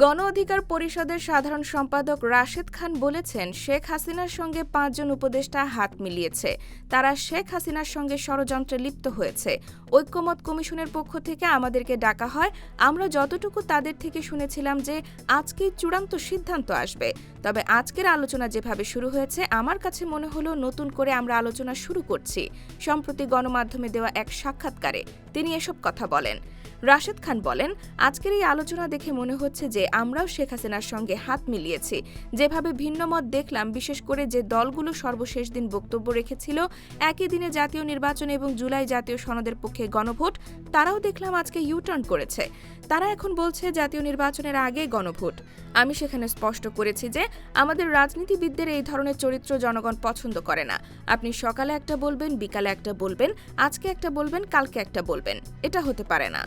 গণ অধিকার পরিষদের সাধারণ সম্পাদক রাশেদ খান বলেছেন, শেখ হাসিনার সঙ্গে পাঁচজন উপদেষ্টা হাত মিলিয়েছে। তারা শেখ হাসিনার সঙ্গে ষড়যন্ত্রে লিপ্ত হয়েছে। ঐক্যমত কমিশনের পক্ষ থেকে আমাদেরকে ডাকা হয়। আমরা যতটুকু তাদের থেকে শুনেছিলাম যে আজকেই চূড়ান্ত সিদ্ধান্ত আসবে। তবে আজকের আলোচনা যেভাবে শুরু হয়েছে, আমার কাছে মনে হলো নতুন করে আমরা আলোচনা শুরু করছি, সম্প্রতি গণমাধ্যমে দেওয়া এক সাক্ষাৎকারে। তিনি এসব কথা বলেন। রাশেদ খান বলেন, আজকের এই আলোচনা দেখে মনে হচ্ছে যে আমরাও শেখ হাসিনার সঙ্গে হাত মিলিয়েছি। যেভাবে ভিন্ন মত দেখলাম, বিশেষ করে যে দলগুলো সর্বশেষ দিন বক্তব্য রেখেছিল, একই দিনে জাতীয় নির্বাচন এবং জুলাই জাতীয় সনদের পক্ষে গণভোট, তারাও দেখলাম আজকে ইউটার্ন করেছে। তারা এখন বলছে জাতীয় নির্বাচনের আগে গণভোট। আমি সেখানে স্পষ্ট করেছি যে আমাদের রাজনীতিবিদদের এই ধরনের চরিত্র জনগণ পছন্দ করে না। আপনি সকালে একটা বলবেন, বিকালে একটা বলবেন, আজকে একটা বলবেন, কালকে একটা বলবেন। এটা হতে পারে না।